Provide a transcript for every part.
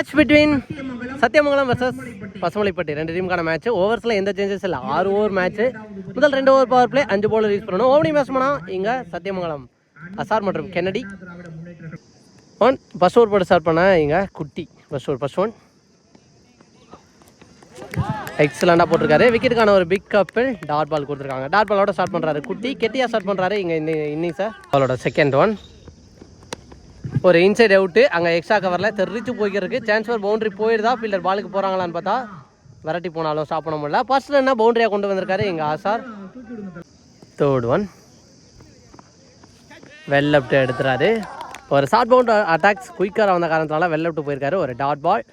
Match between Sathyamangalam versus Pasumalaipatti ரெண்டு டீமுக்கான match ஓவர்ஸில் எந்த சேஞ்சஸ் இல்லை. ஆறு ஓவர் மேட்ச் முதல் ரெண்டு ஓவர் பவர் பிளே அஞ்சு பவுலர் யூஸ் பண்ணணும். ஓவனிங் பேட்ஸ்மனா இங்கே சத்தியமங்கலம். அசார் மற்றும் கென்னடி ஒன் பஸ் ஓவர் போட்டு ஸ்டார்ட் பண்ண இங்கே குட்டி. பஸ் ஓவர் ஃபர்ஸ்ட் ஒன் எக்ஸலண்டாக போட்டிருக்காரு. விக்கெட்டுக்கான ஒரு பிக் கப்பில் டாட் பால் கொடுத்துருக்காங்க. டாட் பாலோட ஸ்டார்ட் பண்ணுறாரு குட்டி. கெட்டியாக ஸ்டார்ட் பண்ணுறாரு இங்கே இன்னிங்ஸை பாலோட செகண்ட் ஒன் ஒரு இன்சைட் அவுட்டு அங்கே எக்ஸ்ட்ரா கவரில் தெரிச்சு போய்க்கிறதுக்கு சான்ஸ்ஃபர் பவுண்டரி போயிடுதா பில்லர் பாலுக்கு போகிறாங்களான்னு பார்த்தா விரட்டி போனாலும் ஸ்டாப் பண்ண முடியல. ஃபர்ஸ்ட்டில் என்ன பவுண்டரியாக கொண்டு வந்திருக்காரு? எங்கள் Azhar. Third one well left எடுத்துறாரு. ஒரு ஷார்ட் பவுண்ட் அட்டாக்ஸ் குயிக்காக வந்த காரணத்தினால வெல் லெஃப்ட் போயிருக்காரு. ஒரு டாட் பால்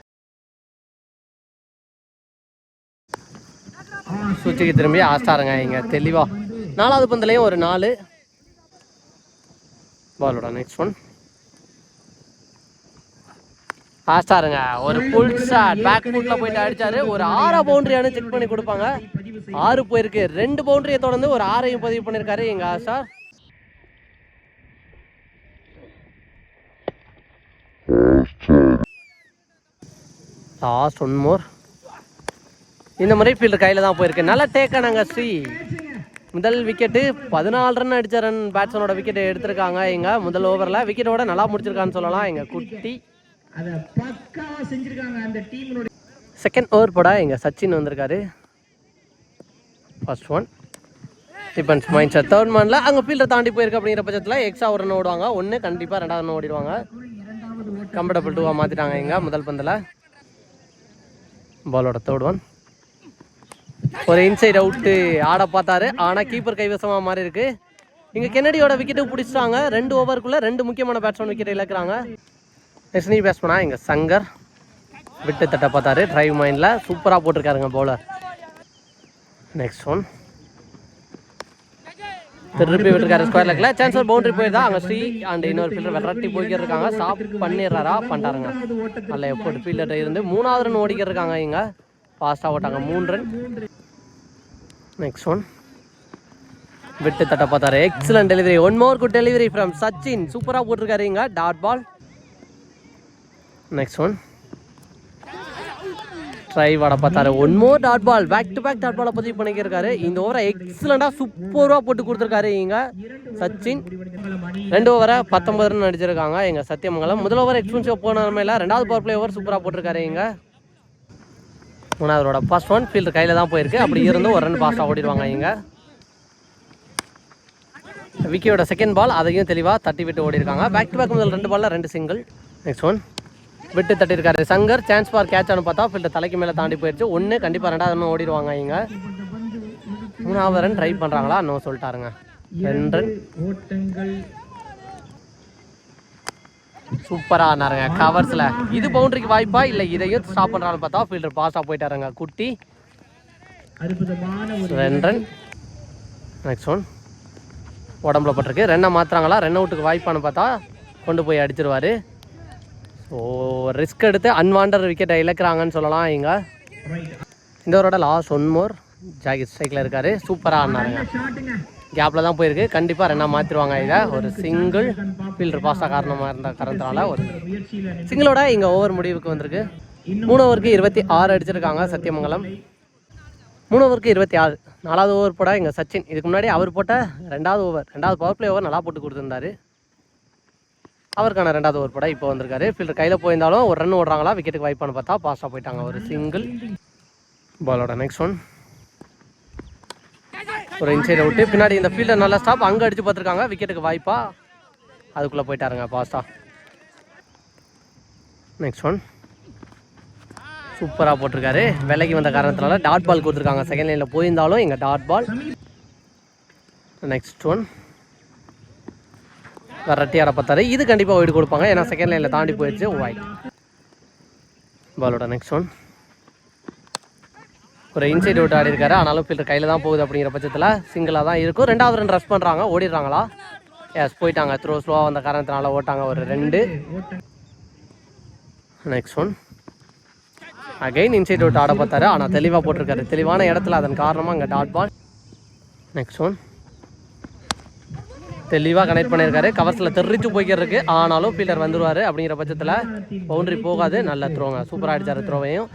சுவிட்சுக்கு திரும்பி ஆஸ்டாருங்க. இங்கே தெளிவாக நாலாவது பந்துலையும் ஒரு நாலு. பாலோட நெக்ஸ்ட் ஒன் ஆஸ்டாருங்க ஒரு ஃபுல் ஷாட் பேக் ஃபுட்டில் போயிட்டு அடிச்சாரு. ஒரு ஆறா பவுண்டரியானு செக் பண்ணி கொடுப்பாங்க. ஆறு போயிருக்கு. ரெண்டு பவுண்டரியை தொடர்ந்து ஒரு ஆறையும் பதிவு பண்ணியிருக்காரு எங்கள் ஆஷா. லாஸ்ட் ஒன் மோர் இந்த முறை ஃபீல்டு கையில் தான் போயிருக்கு. நல்லா டேக்கானாங்க ஸ்ரீ முதல் விக்கெட்டு பதினாலு ரன் அடித்த ரன் பேட்ஸ்மேனோட விக்கெட் எடுத்திருக்காங்க எங்கள் முதல் ஓவரில் விக்கெட்டோட நல்லா முடிச்சிருக்கான்னு சொல்லலாம். எங்கள் குட்டி அதை பக்காவா செஞ்சிருக்காங்க அந்த டீமோட செகண்ட் ஓவர் போட எங்கள் சச்சின் வந்திருக்காரு. First one defends mind sir third மேனில் அங்கே ஃபீல்டை தாண்டி போயிருக்கு அப்படிங்கிற பட்சத்தில் எக்ஸ்ட்ரா ஒரு ரன் ஓடுவாங்க. ஒன்று கண்டிப்பாக ரெண்டாவது ரன் ஓடிடுவாங்க. கம்ஃபர்டபுள் டூவாக மாற்றிட்டாங்க எங்கள் முதல் பந்தில். பாலோட தேர்ட் ஒன் ஒரு இன்சைட் அவுட்டு ஆட பார்த்தாரு. ஆனால் கீப்பர் கைவசமாக மாதிரி இருக்குது இங்கே கென்னடியோட விக்கெட்டு பிடிச்சிட்டாங்க. ரெண்டு ஓவருக்குள்ளே ரெண்டு முக்கியமான பேட்ஸ்மேன் விக்கெட் இழக்கிறாங்க. நெக்ஸ்ட் நீ பேட்ஸ்மேனா இங்கே சங்கர் விட்டு தட்ட பார்த்தாரு. ட்ரைவ் மைண்டில் சூப்பராக போட்டிருக்காருங்க பவுலர் நெக்ஸ்ட் ஒன் திருப்பி விட்டுருக்காரு ஸ்கொயர் லெக்கில் சான்சர் பவுண்டரி போயிருந்தா அங்கே ஸ்ரீ அண்ட் இன்னொரு ஃபீல்டர் விரட்டி போய்க்கிட்டு இருக்காங்க ஸ்டாப் பண்ணிடுறாரா? பண்ணிட்டாருங்க. நல்ல எஃபோர்ட் ஃபீல்டர் இருந்து மூணாவது ரன் ஓடிக்கிட்டு இருக்காங்க இங்கே ஃபாஸ்ட்டாக ஓட்டாங்க. மூணு ரன் நெக்ஸ்ட் ஒன் விட்டு தட்ட பார்த்தாரு. Excellent delivery one more good delivery from Sachin சூப்பராக போட்டிருக்காரு இங்கே. Dot ball next one try வட பார்த்தாரு. One more dot ball back to back dot பாலை பதிவு பண்ணிக்கிருக்காரு. இந்த ஓவரை எக்ஸலண்டாக சூப்பராக போட்டு கொடுத்துருக்காரு இங்க சச்சின் ரெண்டு ஓவரை பத்தொன்பது ரன் அடிச்சிருக்காங்க. எங்க சத்தியமங்கலம். முதல் ஓவர் எக்ஸ்பென்சிவ் போன இல்லை ரெண்டாவது பவர் பிளே ஓவர் சூப்பராக போட்டிருக்காரு இங்க மூணாவதோட ஃபர்ஸ்ட் ஒன் ஃபீல்டு கையில் தான் போயிருக்கு. அப்படி இருந்தும் ஒரு ரன் பாஸ்டாக ஓடிடுவாங்க இங்கே விக்கியோட செகண்ட் பால் அதையும் தெளிவாக தட்டி விட்டு ஓடிருக்காங்க. பேக் டு பேக் முதல் ரெண்டு பால்ல ரெண்டு சிங்கிள் நெக்ஸ்ட் ஒன் விட்டு தட்டியிருக்காரு. சங்கர் சான்ஸ் ஃபார் கேட்ச் பார்த்தா ஃபீல்டு தலைக்கு மேலே தாண்டி போயிடுச்சு ஒன்று கண்டிப்பாக ரெண்டாவது ரன் ஓடிடுவாங்க இங்க மூணாவது ரன் ட்ரை பண்ணுறாங்களா இன்னும் சொல்லிட்டாருங்க. ரெண்டு ரன் ஓட்டங்கள் சூப்பராக ஆனாருங்க. கவர்ஸில் இது பவுண்டரிக்கு வாய்ப்பா? இல்லை இதையும் ஸ்டாப் பண்ணுறான்னு பார்த்தா ஃபீல்டர் பாஸாக போயிட்டாருங்க. குட்டி. ரெண்டு ரன் நெக்ஸ்ட் ஒன் உடம்புல பட்டிருக்கு. ரென்னை மாற்றுறாங்களா ரென் அவுட்டுக்கு வாய்ப்பான்னு பார்த்தா கொண்டு போய் அடிச்சிருவாரு. ஸோ ரிஸ்க் எடுத்து அன்வாண்டர் விக்கெட்டை இழக்கிறாங்கன்னு சொல்லலாம் இங்க இந்த ஓவரோட லாஸ்ட் ஒன் மோர் ஜாகிர் ஸ்ட்ரைக்கில் இருக்காரு. சூப்பராக ஆடினாருங்க. கேப்பில் தான் போயிருக்கு. கண்டிப்பாக ரெண்டாக மாற்றிடுவாங்க இதை. ஒரு சிங்கிள் ஃபீல்டர் பாஸாக காரணமாக இருந்த காரணத்தினால ஒரு சிங்கிளோட இங்கே ஓவர் முடிவுக்கு வந்திருக்கு. மூணு ஓவருக்கு இருபத்தி ஆறு அடிச்சிருக்காங்க சத்தியமங்கலம். மூணு ஓவருக்கு இருபத்தி ஆறு. நாலாவது ஓவர் போட இங்கே சச்சின். இதுக்கு முன்னாடி அவர் போட்ட ரெண்டாவது ஓவர் ரெண்டாவது பவர் பிளே ஓவர் நல்லா போட்டு கொடுத்துருந்தாரு. அவருக்கான ரெண்டாவது ஓவர் படம் இப்போ வந்திருக்காரு. ஃபீல்டர் கையில் போயிருந்தாலும் ஒரு ரன் ஓடுறாங்களா? விக்கெட்டுக்கு வாய்ப்பான்னு பார்த்தா பாஸாக போயிட்டாங்க. ஒரு சிங்கிள் பாலோட நெக்ஸ்ட் ஒன் ஒரு இன்சைட் விட்டு பின்னாடி இந்த ஃபீல்டர் நல்லா ஸ்டாப் அங்கே அடித்து பார்த்துருக்காங்க. விக்கெட்டுக்கு வாய்ப்பா. அதுக்குள்ளே போயிட்டாருங்க பாஸ்டா நெக்ஸ்ட் ஒன் சூப்பராக போட்டிருக்காரு. விலைக்கு வந்த காரணத்தினால டாட் பால் கொடுத்துருக்காங்க. செகண்ட் லைனில் போயிருந்தாலும் எங்கள் டாட் பால் நெக்ஸ்ட் ஒன் விரட்டி ஆட பார்த்தாரு. இது கண்டிப்பாக ஒயிட் கொடுப்பாங்க. ஏன்னா செகண்ட் லைனில் தாண்டி போயிடுச்சு. ஒயிட் பாலோட நெக்ஸ்ட் ஒன் ஒரு இன்சைட் அவுட் ஆடி இருக்காரு. ஆனாலும் ஃபீல்டர் கையில் தான் போகுது அப்படிங்கிற பட்சத்தில் சிங்கிளாக தான் இருக்கும். ரெண்டாவது ரன் ரஷ் பண்ணுறாங்க ஓடிடுறாங்களா? எஸ் போயிட்டாங்க. த்ரோ ஸ்லோவாக வந்த காரணத்தினால ஓட்டாங்க. ஒரு ரெண்டு. Next one again inside out ஆட பார்த்தாரு. ஆனால் தெளிவாக போட்டிருக்காரு. தெளிவான இடத்துல அதன் காரணமாக அங்கே டாட் பால் நெக்ஸ்ட் ஒன் தெளிவாக கனெக்ட் பண்ணியிருக்காரு. கவர்ஸில் தெரிச்சு போய்க்கிறதுக்கு. ஆனாலும் ஃபீல்டர் வந்துருவாரு அப்படிங்கிற பட்சத்தில் பவுண்டரி போகாது. நல்ல த்ரோங்க சூப்பராக அடிச்சாரு த்ரோவையும்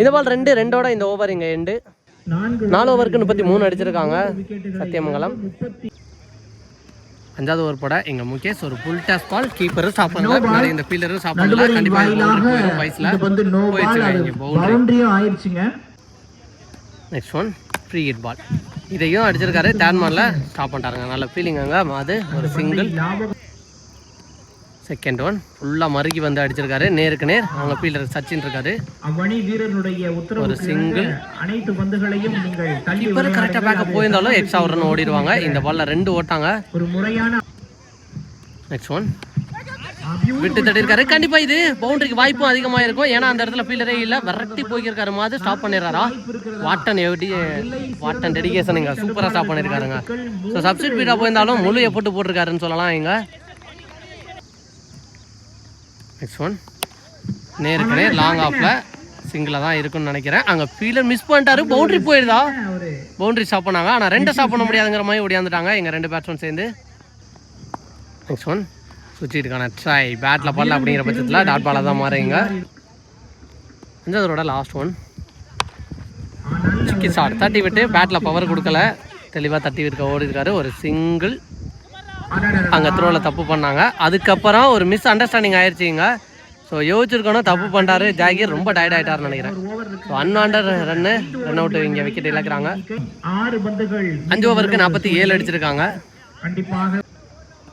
இந்த பால் ரெண்டு ரெண்டோட இந்த ஓவர் இங்கே எண்டு நாலு ஓவருக்கு முப்பத்தி மூணு அடிச்சிருக்காங்க. சத்தியமங்கலம். அஞ்சாவது ஓவர் போட எங்க முகேஷ் ஒரு புல் டாஸ் பால் கீப்பரும் சாப்பிடல இந்த ஃபீல்டரும் சாப்பிடல கண்டிப்பா வயசுல பவுண்டரி பவுண்டரியும் ஆயிடுச்சுங்க. Next one free hit ball இதையும் அடிச்சிருக்காரு. டேன்மான்ல ஸ்டாப் பண்ணிட்டாருங்க. நல்ல ஃபீலிங் அங்க. அது ஒரு சிங்கிள் செகண்ட் ஒன் ஃபுல்லா மறுகி வந்து அடிச்சிருக்காரு. நேருக்கு நேர். அவங்க ஃபீல்டர் சச்சின் இருக்காரு. அவ்வணி வீரனுடைய ஒரு சிங்கிள் அனைத்து பந்துகளையும் நீங்கள் தள்ளி கீப்பர் கரெக்டாக பேக்கப் போயிருந்தாலும் எக்ஸ்ட்ரா ரன் ஓடிடுவாங்க. இந்த பால்ல ரெண்டு ஓட்டாங்க. ஒரு முறையான நெக்ஸ்ட் ஒன் விட்டு தட்டி இருக்காரு கண்டிப்பா இது பவுண்டரிக்கு வாய்ப்பும் அதிகமா இருக்கும். ஏன்னா அந்த இடத்துல ஃபீல்டரே இல்ல. விரட்டி போய்க்கிருக்காரு மாதிரி ஸ்டாப் பண்ணிடுறாரா? வாட்டன் எப்படி வாட்டன் டெடிகேஷன் இங்க சூப்பரா ஸ்டாப் பண்ணிருக்காருங்க. ஸோ சப்ஸ்டிட் பீடா போயிருந்தாலும் முழு எஃபோர்ட் போட்டிருக்காருன்னு சொல்லலாம் இங்க. நெக்ஸ்ட் ஒன் நேருக்கு நேர் லாங் ஆஃப்ல சிங்கிளாக தான் இருக்குன்னு நினைக்கிறேன். அங்கே ஃபீல்டர் மிஸ் பண்ணிட்டாரு. பவுண்டரி போயிருதா? பவுண்டரி ஸ்டாப் பண்ணாங்க. ஆனால் ரெண்டை ஸ்டாப் பண்ண முடியாதுங்கிற மாதிரி ஓடியாந்துட்டாங்க. எங்கள் ரெண்டு பேட்ஸ்மேன் சேர்ந்து. நெக்ஸ்ட் ஒன் சுவிட்சுக்கான ட்ரை பேட்டில் பண்ணல அப்படிங்கிற பட்சத்தில் டாட் பாலாக தான் மாறுங்க. அஞ்சாவதோட லாஸ்ட் ஒன் சிக்கி ஷாட் தட்டி விட்டு பேட்டில் பவர் கொடுக்கல. தெளிவாக தட்டி விற்க ஓடி இருக்காரு ஒரு சிங்கிள் அங்கே த்ரோவில் தப்பு பண்ணாங்க. அதுக்கப்புறம் ஒரு மிஸ் அண்டர்ஸ்டாண்டிங் ஆயிடுச்சுங்க ஸோ யோசிச்சிருக்கணும் தப்பு பண்ணுறாரு ஜாகிர் ரொம்ப டயர்ட் ஆகிட்டாருன்னு நினைக்கிறேன். So unwanted run run out இங்கே விக்கெட் இழக்கிறாங்க. அஞ்சு ஓவருக்கு நாற்பத்தி ஏழு அடிச்சிருக்காங்க. கண்டிப்பாக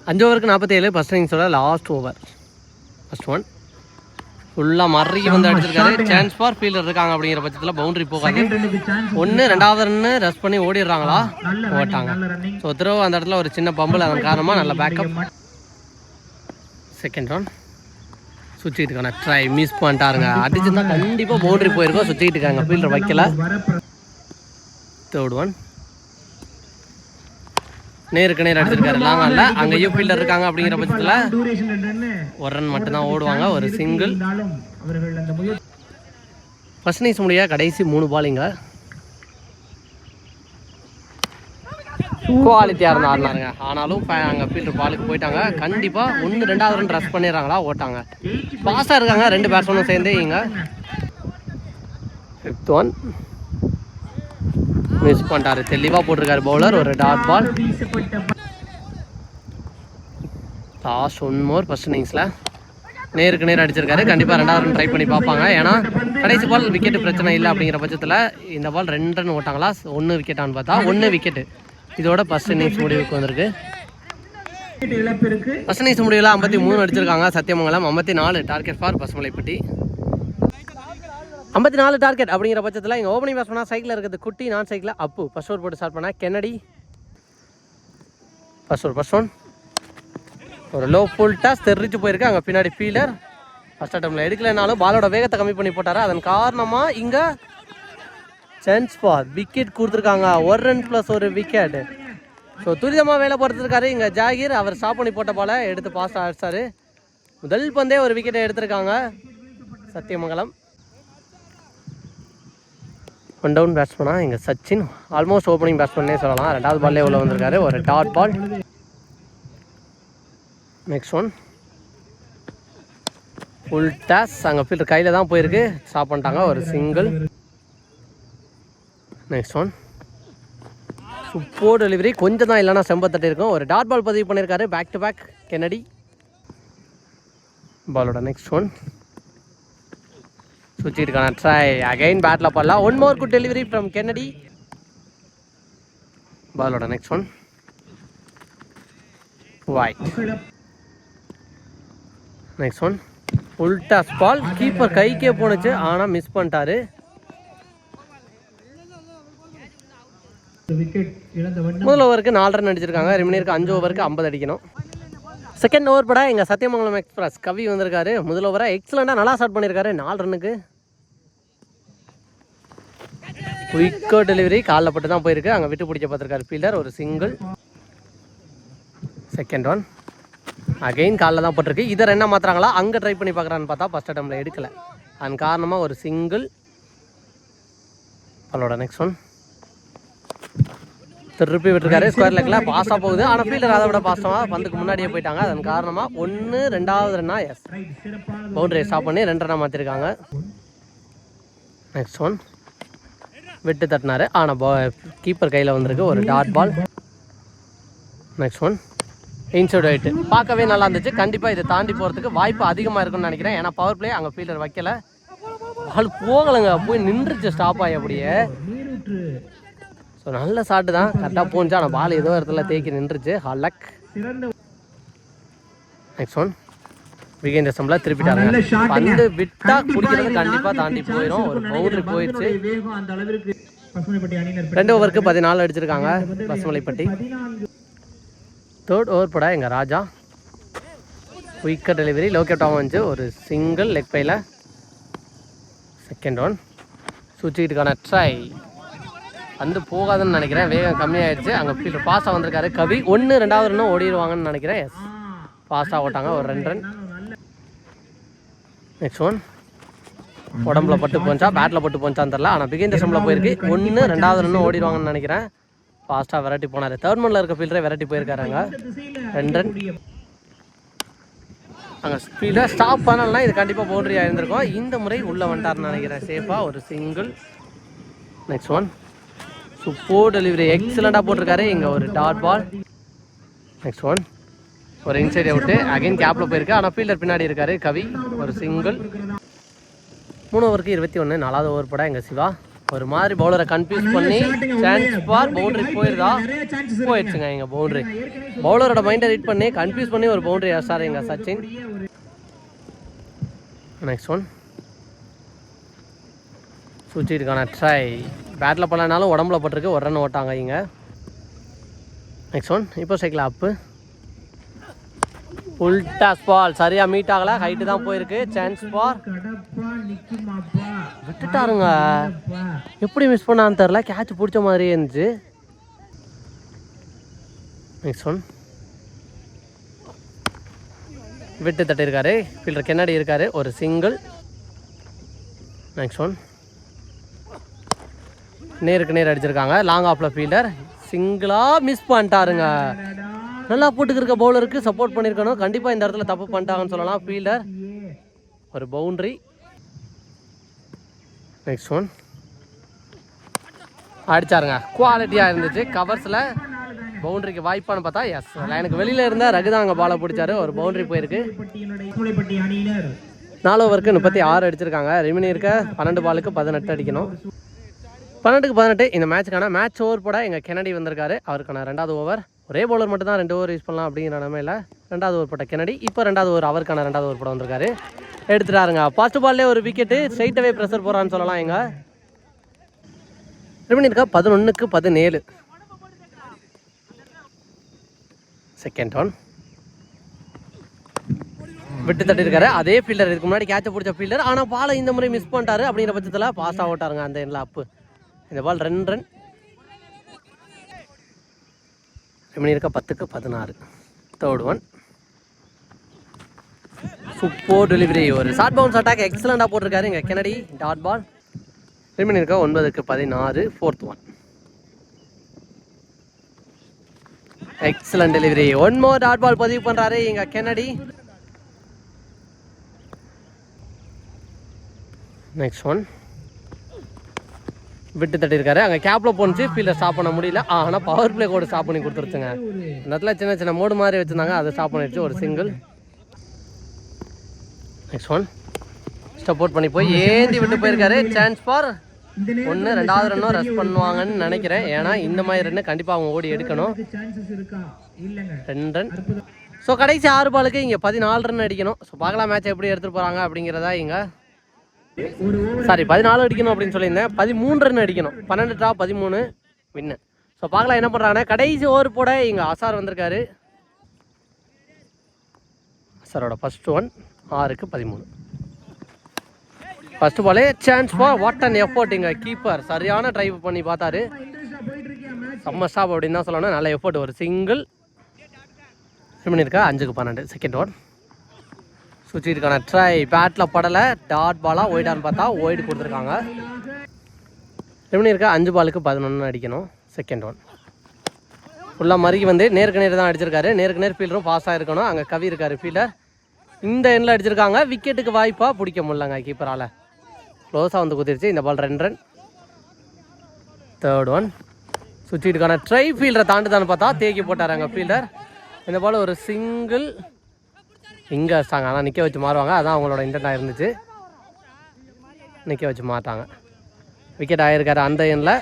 அஞ்சு ஓவருக்கு நாற்பத்தி ஏழு ஃபஸ்ட் இன்னிங்ஸோட லாஸ்ட் ஓவர் ஃபர்ஸ்ட் ஒன் ஃபுல்லாக மறைக்கு வந்து அடிச்சிருக்காரு. சான்ஸ் ஃபார் ஃபீல்டர் இருக்காங்க அப்படிங்கிற பட்சத்தில் பவுண்டரி போகாது. ஒன்று ரெண்டாவது ரன்னு ரஷ் பண்ணி ஓடிடுறாங்களா? ஓட்டாங்க ஸோ திரும்ப அந்த இடத்துல ஒரு சின்ன பம்பிள் அதன் காரணமாக நல்ல பேக்கப் செகண்ட் ரன் சுற்றிட்டுக்கான ட்ரை மிஸ் பண்ணிட்டாருங்க. அடிச்சிருந்தா கண்டிப்பாக பவுண்டரி போயிருக்கோம். சுற்றிட்டு இருக்காங்க. ஃபீல்டர் வைக்கல. தேர்ட் ஒன் நேருக்கு நேர் அடிச்சிருக்காரு. லாங்கால அங்கேயும் ஃபீல்டர் இருக்காங்க அப்படிங்கிற பட்சத்தில் ஒரு ரன் மட்டும்தான் ஓடுவாங்க ஒரு சிங்கிள் ஃபர்ஸ்ட் இன்னிங்ஸ் முடிய கடைசி மூணு பாலிங்க குவாலிட்டியாக இருந்தா ஆடினாருங்க. ஆனாலும் அங்கே ஃபீல்டர் பாலுக்கு போயிட்டாங்க. கண்டிப்பாக ஒன்று ரெண்டாவது ரன் ரஷ் பண்ணிடுறாங்களா ஓட்டாங்க. பாஸாக இருக்காங்க ரெண்டு பேட்ஸ்மேனும் சேர்ந்து இங்க. ஃபிஃப்த் ஒன் மிஸ் பண்ணிட்டாரு. தெளிவாக போட்டிருக்காரு பவுலர் ஒரு dot ball last one more first இன்னிங்ஸில் நேருக்கு நேர் அடிச்சிருக்காரு. கண்டிப்பாக ரெண்டாவது ரன் ட்ரை பண்ணி பார்ப்பாங்க. ஏன்னா கடைசி பால் விக்கெட் பிரச்சனை இல்லை அப்படிங்கிற பட்சத்தில் இந்த பால் ரெண்டு ரன் ஓட்டாங்களா? ஒன்று விக்கெட்டான்னு பார்த்தா ஒன்று விக்கெட்டு இதோட ஃபர்ஸ்ட் இன்னிங்ஸ் முடிவுக்கு வந்திருக்கு. விக்கெட் ஃபர்ஸ்ட் இன்னிங்ஸ் முடிவில் ஐம்பத்தி மூணு அடிச்சிருக்காங்க. சத்தியமங்கலம் ஐம்பத்தி நாலு டார்கெட் ஃபார் பசுமலைப்பட்டி. ஐம்பத்தி நாலு டார்கெட் அப்படிங்கிற பட்சத்தில் இங்கே ஓப்பனிங் பஸ் பண்ணால் சைக்கிளில் இருக்கிறது குட்டி நான் சைக்கிளில் அப்பு பஸ் ஓர் போட்டு ஸ்டார்ட் பண்ணால் Kennedy. First over first one ஒரு லோ ஃபுல் டாஸ் தெரிஞ்சு போயிருக்கு. அங்கே பின்னாடி ஃபீல்டர் ஃபர்ஸ்ட் அட்டம்ல எடுக்கலைனாலும் பாலோட வேகத்தை கம்மி பண்ணி போட்டார்? அதன் காரணமாக இங்கே சென்ஸ் ஃபார் விக்கெட் கொடுத்துருக்காங்க. ஒரு ரன் ப்ளஸ் ஒரு விக்கெட் ஸோ துரிதமாக வேலை பார்த்துருக்காரு இங்கே ஜாகிர். அவர் ஸ்டாப் பண்ணி போட்ட பால எடுத்து பாஸ் அடிச்சாரு. முதல் பந்தே ஒரு விக்கெட்டை எடுத்திருக்காங்க. சத்தியமங்கலம். ஒன் டவுன் பேட்ஸ்மனா இங்கே சச்சின். ஆல்மோஸ்ட் ஓப்பனிங் பேட்ஸ்மன்னே சொல்லலாம். ரெண்டாவது பால்லே உள்ள வந்திருக்காரு. ஒரு dot ball next one full toss அங்கே ஃபீல்டர் கையில் தான் போயிருக்கு. ஸ்டாப் பண்ணிட்டாங்க. ஒரு single next one super delivery கொஞ்சம் தான் இல்லைனா செம்பத்தட்டு இருக்கும். ஒரு டாட் பால் பதிவு பண்ணியிருக்காரு பேக் டு பேக் கென்னடி பாலோட நெக்ஸ்ட் ஒன் சுற்றிருக்கான ட்ரை அகைன் பேட்டில் போடலாம் one more good delivery from Kennedy பாலோட நெக்ஸ்ட் ஒன் வாய் நெக்ஸ்ட் ஒன் உல்டா பால் கீப்பர் கைக்கே போனுச்சு ஆனால் மிஸ் பண்ணிட்டாரு. முதல் ஓவருக்கு நாலு ரன் அடிச்சிருக்காங்க. ரிமினியருக்கு அஞ்சு ஓவருக்கு ஐம்பது அடிக்கணும். செகண்ட் ஓவர் பட எங்கள் சத்தியமங்கலம் எக்ஸ்பிரஸ் கவி வந்திருக்காரு. முதல் ஓவராக எக்ஸலண்டாக நல்லா ஸ்டார்ட் பண்ணியிருக்காரு நாலு ரன்னுக்கு குயிக்கோ டெலிவரி காலில் பட்டு தான் போயிருக்கு. அங்கே விட்டு பிடிக்க பார்த்துருக்காரு ஃபீல்டர். ஒரு சிங்கிள் செகண்ட் ஒன் அகெயின் காலில் தான் போட்டிருக்கு. இதை என்ன மாற்றுறாங்களா அங்கே ட்ரை பண்ணி பார்க்குறான்னு பார்த்தா ஃபஸ்ட் அட்டம்ல எடுக்கலை. அதன் காரணமாக ஒரு சிங்கிள் அவளோட நெக்ஸ்ட் ஒன் திருப்பி விட்டுருக்காரு. ஸ்கொயர் லெக்கில் பாஸாக போகுது. ஆனால் ஃபீல்டர் அதை விட பாசமாக பந்துக்கு முன்னாடியே போயிட்டாங்க. அதன் காரணமாக ஒன்று ரெண்டாவது ரன்னா எஸ் ரைட் பவுண்டரி ஸ்டாப் பண்ணி ரெண்டு ரன்னா மாற்றிருக்காங்க நெக்ஸ்ட் ஒன் விட்டு தட்டினாரு. ஆனால் பா கீப்பர் கையில் வந்திருக்கு ஒரு dot ball next one inside right பார்க்கவே நல்லா இருந்துச்சு. கண்டிப்பாக இதை தாண்டி போகிறதுக்கு வாய்ப்பு அதிகமாக இருக்கும்னு நினைக்கிறேன். ஏன்னா பவர் பிளே அங்கே ஃபீல்டர் வைக்கல. பால் போகலைங்க. போய் நின்றுச்சு ஸ்டாப் ஆகி அப்படியே. ஸோ நல்ல ஷாட்டு தான். கரெக்டாக போணுச்சு. ஆனால் பால் ஏதோ இடத்துல தேக்கி நின்றுச்சு. ஹால் லக் நெக்ஸ்ட் ஒன் விகேந்திர சம்பளம் திருப்பிட்டாங்க. பந்து விட்டா குடிக்கிறது கண்டிப்பா தாண்டி போயிடும் ஒரு பவுண்டரி. போயிடுச்சு ரெண்டு ஓவருக்கு பதினாலு அடிச்சிருக்காங்க. பசுமலைப்பட்டி தேர்ட் ஓவர் போட எங்கள் ராஜா. குயிக்கர் டெலிவரி லோக்கேட் ஆகும் வந்துச்சு ஒரு சிங்கிள் லெக் பையில் செகண்ட் ஒன் சுவிட்சுக்கிட்டுக்கான ட்ரை வந்து போகாதுன்னு நினைக்கிறேன். வேகம் கம்மியாயிடுச்சு. அங்கே ஃபீல்டர் பாஸாக வந்திருக்காரு. கவி ஒன்று ரெண்டாவது ரன்னும் ஓடிடுவாங்கன்னு நினைக்கிறேன். எஸ் ஃபாஸ்ட்டாக ஓட்டாங்க. ஒரு ரெண்டு ரன் நெக்ஸ்ட் ஒன் உடம்புல பட்டு போச்சா பேட்டில் பட்டு போச்சான்னு தெரில ஆனால் பிகிந்த சம்பளம் போயிருக்கு. ஒன்று ரெண்டாவது ரன்னும் ஓடிடுவாங்கன்னு நினைக்கிறேன். ஃபாஸ்ட்டாக விரட்டி போனார். தேர்ட் மனில் இருக்க ஃபீல்டரே விரட்டி போயிருக்காருங்க ரெண்டு ரன் அங்கே ஸ்பீடாக ஸ்டாப் பண்ணலாம் இது கண்டிப்பாக பவுண்டரி ஆயிருந்திருக்கும் இந்த முறை உள்ளே வந்துட்டார்னு நினைக்கிறேன். சேஃபாக ஒரு single next one super delivery எக்ஸலண்ட்டாக போட்டிருக்காரு. இங்கே ஒரு டாட் பால் நெக்ஸ்ட் ஒன் ஒரு இன்சைட் அவுட்டு அகைன் கேப்பில் போயிருக்கு. ஆனால் ஃபீல்டர் பின்னாடி இருக்காரு கவி. ஒரு சிங்கிள் மூணு ஓவருக்கு இருபத்தி ஒன்று நாலாவது ஓவர் பட எங்கள் சிவா. ஒரு மாதிரி பவுலரை கன்ஃபியூஸ் பண்ணி சான்ஸ் பார் பவுண்டரி சான்சஸ் போயிடுச்சுங்க எங்கள் பவுண்டரி பவுலரோட மைண்டை ரீட் பண்ணி கன்ஃபியூஸ் பண்ணி ஒரு பவுண்டரி அடிச்சார் எங்கள் சச்சின். நெக்ஸ்ட் ஒன் சுவிட்சுக்கான ட்ரை பேட்டில் பண்ணனாலும் உடம்புல பட்டிருக்கு. ஒரு ரன் ஓட்டாங்க இங்க. நெக்ஸ்ட் ஒன் இப்போ சைக்கிள் அப்பு ஃபுல் டாஸ் பால் சரியாக மீட் ஆகலை. ஹைட்டு தான் போயிருக்கு. சான்ஸ் பார் விட்டுட்டாருங்க. எப்படி மிஸ் பண்ணான்னு தெரில கேட்ச் பிடிச்ச மாதிரியே இருந்துச்சு. நெக்ஸ்ட் ஒன் விட்டு தட்டியிருக்காரு. ஃபீல்டர் கென்னடி இருக்காரு. ஒரு சிங்கிள் நெக்ஸ்ட் ஒன் நேருக்கு நேர் அடிச்சிருக்காங்க. லாங் ஆஃப்ல ஃபீல்டர் சிங்கிளாக மிஸ் பண்ணிட்டாருங்க. நல்லா போட்டுக்கிருக்க பவுலருக்கு சப்போர்ட் பண்ணியிருக்கணும் கண்டிப்பாக இந்த இடத்துல தப்பு பண்ணிட்டாங்கன்னு சொல்லலாம். ஃபீல்டர் ஒரு பவுண்ட்ரி நெக்ஸ்ட் ஒன் அடிச்சாருங்க. குவாலிட்டியாக இருந்துச்சு. கவர்ஸில் பவுண்டரிக்கு வாய்ப்பான்னு பார்த்தா எஸ் லைனுக்கு வெளியில் இருந்தால் ரகுதான் அங்கே பாலை பிடிச்சாரு. ஒரு பவுண்டரி போயிருக்கு. நாலு ஓவருக்கு முப்பத்தி ஆறு அடிச்சிருக்காங்க. ரிமினி இருக்க பன்னெண்டு பாலுக்கு பதினெட்டு அடிக்கணும். பன்னெண்டுக்கு பதினெட்டு இந்த மேட்சுக்கான மேட்ச் ஓவர் போட எங்கள் கெனடி வந்திருக்காரு. அவருக்கான ரெண்டாவது ஓவர் ஒரே பவுலர் மட்டும் தான் ரெண்டு ஓவர் யூஸ் பண்ணலாம் அப்படிங்கிற நிலமையில ரெண்டாவது ஓவர் போட்ட கெனடி இப்போ ரெண்டாவது ஓவர் அவருக்கான ரெண்டாவது ஓவர் படம் வந்திருக்காரு. எடுத்துட்டாருங்க. ஃபர்ஸ்ட் பால்லே ஒரு விக்கெட்டு ஸ்ட்ரைட்டாகவே ப்ரெஷர் போகிறான்னு சொல்லலாம் எங்க பண்ணியிருக்கா இருக்கா பதினொன்றுக்கு பதினேழு. செகண்ட் ஒன் விட்டு தட்டிருக்காரு. அதே ஃபீல்டர் இதுக்கு முன்னாடி கேட்ச பிடிச்ச ஃபீல்டர் ஆனால் பாலை இந்த முறை மிஸ் பண்ணிட்டாரு அப்படிங்கிற பட்சத்தில் பாஸ் ஆகட்டாருங்க அந்த எண்ணில் அப்பு இந்த பால் ரெண்டு ரன் ரெமணி பத்துக்கு பதினாறு. தேர்ட் ஒன் சூப்பர் டெலிவரி ஒரு ஷார்ட் பவுன்ஸ் அட்டாக் எக்ஸலண்டாக போட்டிருக்காரு இங்கே கெனடி டாட் பால் ரெமணி இருக்க? ஒன்பதுக்கு பதினாறு. Fourth one excellent delivery one more dot ball பதிவு பண்ணுறாரு இங்கே கெனடி நெக்ஸ்ட் ஒன் விட்டு தட்டியிருக்காரு. அங்கே கேப்பில் போணுச்சு ஃபீல்டர் ஸ்டாப் பண்ண முடியல. ஆனால் பவர் பிளே கூட ஸ்டாப் பண்ணி கொடுத்துருச்சுங்க. இந்த இடத்துல சின்ன சின்ன மோடு மாதிரி வச்சுருந்தாங்க அதை ஸ்டாப் பண்ணிடுச்சு ஒரு சிங்கிள் நெக்ஸ்ட் ஒன் சப்போர்ட் பண்ணி போய் ஏந்தி விட்டு போயிருக்காரு. சான்ஸ் ஃபார் ஒன்று ரெண்டாவது ரன்னும் ரெஸ்ட் பண்ணுவாங்கன்னு நினைக்கிறேன். ஏன்னா இந்த மாதிரி ரன்னு கண்டிப்பாக அவங்க ஓடி எடுக்கணும். ரெண்டு ரன் ஸோ கடைசி ஆறு பாலுக்கு இங்கே பதினாலு ரன் அடிக்கணும். ஸோ பார்க்கலாம் மேட்ச் எப்படி எடுத்துகிட்டு போகிறாங்க அப்படிங்கிறதா இங்கே சாரி பதினாலு அடிக்கணும் அப்படின்னு சொல்லியிருந்தேன். பதிமூணு ரன் அடிக்கணும். பன்னெண்டு டாப் பதிமூணு வின்னு ஸோ பார்க்கலாம் என்ன பண்ணுறாங்கன்னா கடைசி ஓவர் போட இங்கே அசார் வந்திருக்காரு. அசாரோட ஃபர்ஸ்ட் ஒன் ஆறுக்கு பதிமூணு. ஃபர்ஸ்ட் பாலே chance for what and effort இங்கே கீப்பர் சரியான ட்ரைவ் பண்ணி பார்த்தாரு. செம்ம ஸ்டாப் அப்படின்னு தான் சொல்லணும். நல்ல எஃபோர்ட் ஒரு சிங்கிள் பண்ணியிருக்கா? அஞ்சுக்கு பன்னெண்டு. செகண்ட் ஒன் சுற்றிருக்கான ட்ரை பேட்டில் படலை. டாட் பாலாக ஒய்டான்னு பார்த்தா ஒய்டு கொடுத்துருக்காங்க. எப்படி இருக்கா? அஞ்சு பாலுக்கு பதினொன்று அடிக்கணும். செகண்ட் ஒன் ஃபுல்லாக மறுக்கி வந்து நேருக்கு நேர் தான் அடிச்சிருக்காரு. நேருக்கு நேர் ஃபீல்டரும் பாஸாக இருக்கணும் அங்கே கவி இருக்காரு ஃபீல்டர் இந்த எண்ணில் அடிச்சிருக்காங்க. விக்கெட்டுக்கு வாய்ப்பாக பிடிக்க முடியலங்க கீப்பரால் க்ளோஸாக வந்து குதிருச்சு. இந்த பால் ரெண்டு ரன் தேர்ட் ஒன் சுற்றிட்டுக்கான ட்ரை ஃபீல்டரை தாண்டுதான்னு பார்த்தா தேக்கி போட்டாராங்க ஃபீல்டர் இந்த பால் ஒரு சிங்கிள் இங்கே வச்சிட்டாங்க. ஆனால் நிற்க வச்சு மாறுவாங்க. அதான் அவங்களோட இன்டென்ட்டாக இருந்துச்சு. நிற்க வச்சு மாட்டாங்க. விக்கெட் ஆகிருக்காரு அந்த எண்ணில்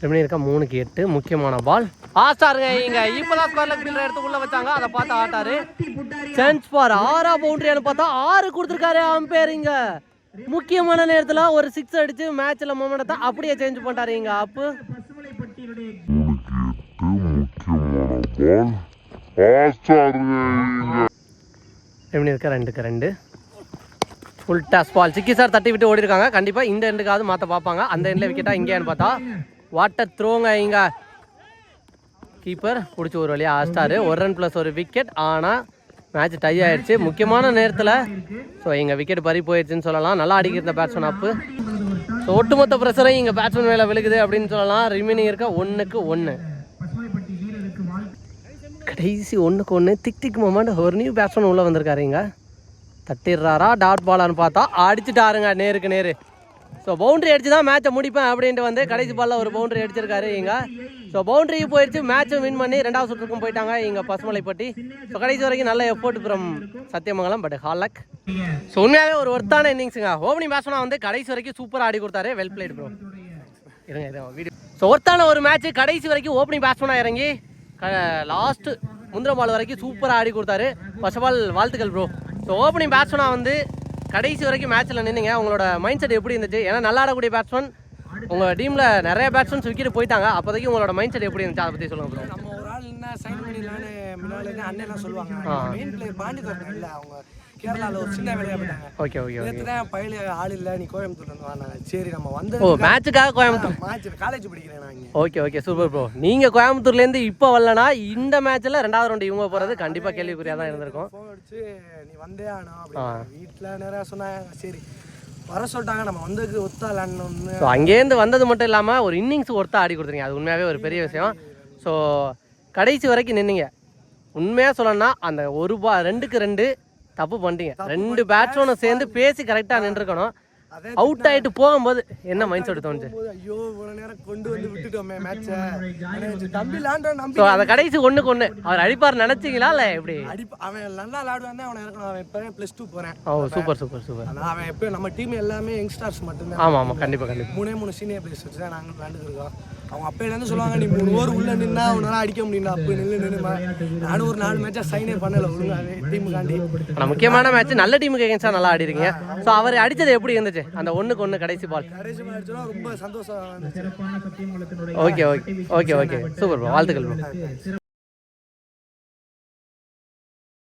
ரெமனி இருக்கா? மூணுக்கு எட்டு. முக்கியமான பால் ஆஸ்டாருங்க இங்க. இப்பதான் ஸ்கொயர்ல ஃபீல்டர் எடுத்து உள்ள வச்சாங்க. அதை பார்த்து ஆட்டாரு. சான்ஸ் பார் ஆறா பவுண்டரியான்னு பார்த்தா ஆறு கொடுத்துருக்காரு அம்பேர் இங்க. முக்கியமான நேரத்துல ஒரு சிக்ஸ் அடிச்சு மேட்ச்ல மொமெண்டத்தை அப்படியே சேஞ்ச் பண்ணிட்டாரு இங்க அப்பு முக்கியமான பால் ஆஸ்டாருங்க எப்படி இருக்கா? ரெண்டுக்கு ரெண்டு. ஃபுல் டாஸ் பால் சிக்கி சார் தட்டி விட்டு ஓடி இருக்காங்க இந்த எண்டுக்காவது மாற்ற பார்ப்பாங்க. அந்த எண்டில் விக்கெட்டா இங்கேன்னு பார்த்தா வாட்டர் த்ரோங்க இங்கே. கீப்பர் பிடிச்சி ஒரு வழியாக ஆஸ்டாரு ஒரு ரன் ப்ளஸ் ஒரு விக்கெட் ஆனால் மேட்ச் டை ஆயிடுச்சு. முக்கியமான நேரத்தில் ஸோ எங்கள் விக்கெட் பறி போயிடுச்சுன்னு சொல்லலாம். நல்லா அடிக்கிற பேட்ஸ்மேன் அப்பு ஸோ ஒட்டுமொத்த ப்ரெஷரும் இங்கே பேட்ஸ்மேன் மேலே விழுகுது அப்படின்னு சொல்லலாம். ரிமைனிங் இருக்க ஒன்றுக்கு ஒன்று கடைசி ஒன்றுக்கு ஒன்று திக் திக் மொமெண்ட் ஒரு நியூ பேட்ஸ்மேன் உள்ளே வந்திருக்காருங்க. தட்டிடுறாரா டாட் பாலான்னு பார்த்தா அடிச்சுட்டாருங்க. நேருக்கு நேரு. ஸோ பவுண்டரி அடிச்சு தான் மேட்சை முடிப்பேன் அப்படின்ட்டு வந்து கடைசி பாலில் ஒரு பவுண்டரி அடிச்சிருக்காரு இங்க ஸோ பவுண்டரி போயிடுச்சு. மேட்சும் வின் பண்ணி ரெண்டாவது சுற்றுக்கும் போயிட்டாங்க இங்கே பசுமலைப்பட்டி. ஸோ கடைசி வரைக்கும் நல்ல effort from Sathyamangalam but hard luck so உண்மையாகவே ஒரு ஒர்த்தான இன்னிங்ஸுங்க ஓப்பனிங் பேட்ஸ்மேனாக வந்து கடைசி வரைக்கும் சூப்பராக ஆடி கொடுத்தாரு. வெல் பிளேட் ப்ரோ இருங்க இருங்க வீடியோ ஸோ ஒர்த்தான ஒரு மேட்ச் கடைசி வரைக்கும் ஓப்பனிங் பேட்ஸ்மனாக இறங்கி லாஸ்ட்டு முந்திர பால் வரைக்கும் சூப்பராக ஆடி கொடுத்தாரு. ஃபர்ஸ்ட் ஆஃப் ஆல் வாழ்த்துக்கள் ப்ரோ ஸோ ஓப்பனிங் பேட்ஸ்மேனாக வந்து கடைசி வரைக்கும் மேட்ச்சில் நின்னுங்க. உங்களோட மைண்ட் செட் எப்படி இருந்துச்சு? ஏன்னா நல்லா ஆடக்கூடிய பேட்ஸ்மேன் உங்கள் டீமில் நிறைய பேட்ஸ்மேன்ஸ் விக்கெட் போயிட்டாங்க. அப்போதைக்கு உங்களோட மைண்ட் செட் எப்படி இருந்துச்சு? அதை பற்றி சொல்லுங்கள் ப்ரோ நம்ம ஒரு ஆள் என்ன சைன் பண்ணிடலான்னு முன்னாடி அண்ணன் சொல்லுவாங்க. மெயின் பிளேயர் பாண்டி இல்லை. அவங்க கேரளாவில் ஒரு சின்ன வேலையாக போயிட்டாங்க ஓகே ஓகே. நேற்று தான் பயில ஆள் இல்லை நீ கோயம்புத்தூர்ல இருந்து வாங்க சரி நம்ம வந்து ஓ மேட்சுக்காக கோயம்புத்தூர்? மேட்ச் காலேஜ் படிக்கிறேன் நான் இங்கே. ஓகே ஓகே சூப்பர் ப்ரோ நீங்கள் கோயம்புத்தூர்லேருந்து இப்போ வரலனா இந்த மேட்ச்சில் ரெண்டாவது ரவுண்டு இவங்க போகிறது கண்டிப்பாக கேள்விக்குறியாக தான் இருந்திருக்கும். நீ வந்தே அப்படின்னு வீட்டில் நிறையா சொன்னாங்க. சரி வர சொல்லிட்டாங்க. நம்ம வந்ததுக்கு ஒத்தாலன்னு ஒன்று ஸோ அங்கேருந்து வந்தது மட்டும் இல்லாமல் ஒரு இன்னிங்ஸ் ஒருத்தா ஆடி கொடுத்துருங்க அது உண்மையாகவே ஒரு பெரிய விஷயம். ஸோ கடைசி வரைக்கும் நின்னீங்க. உண்மையாக சொல்லணும்னா அந்த ஒரு பா ரெண்டுக்கு ரெண்டு தப்பு பண்ணிட்டீங்க. ரெண்டு பேட்ஸ்மேனும் சேர்ந்து பேசி கரெக்டாக நின்றுக்கணும் அவுட் ஆகிட்டு போகும்போது என்ன மைண்ட் செட் தோணுச்சு ஐயோ இவ்வளோ நேரம் கொண்டு வந்து விட்டுட்டோமே மேட்ச்சை தம்பி நம்பி அதை கடைசி ஒன்றுக்கு ஒன்று அவர் அடிப்பார் நினச்சிங்களா இல்லை எப்படி? அடிப்ப அவன் நல்லா விளாடுவான் அவனை இறக்கணும். அவன் இப்போ ப்ளஸ் டூ போகிறேன் ஓ சூப்பர் சூப்பர் சூப்பர் அவன் எப்போ நம்ம டீம் எல்லாமே யங்ஸ்டர்ஸ் மட்டும்தான். ஆமாம் ஆமாம் கண்டிப்பாக கண்டிப்பாக மூணே மூணு சீனியர் பிளேயர்ஸ் வச்சு தான் நாங்கள் விளாண்டுருக்கோம் அவங்க அப்பையிலேருந்து சொல்லுவாங்க நீ மூணு ஓவர் உள்ள நின்னா உன்னால அடிக்க முடியல அப்போ நில்லு நின்னுமா நானும் ஒரு நாலு மேட்சா சைனே பண்ணல ஒழுங்காவே டீமுக்காண்டி. ஆனால் முக்கியமான மேட்ச் நல்ல டீமுக்கு எகென்ஸ்டாக நல்லா ஆடிருக்கீங்க. ஸோ அவர் அடித்தது எப்படி இருந்துச்சு? அந்த ஒன்றுக்கு ஒன்று கடைசி பால் கடைசி மேட்ச் ரொம்ப சந்தோஷம் okay okay okay okay super bro வாழ்த்துக்கள்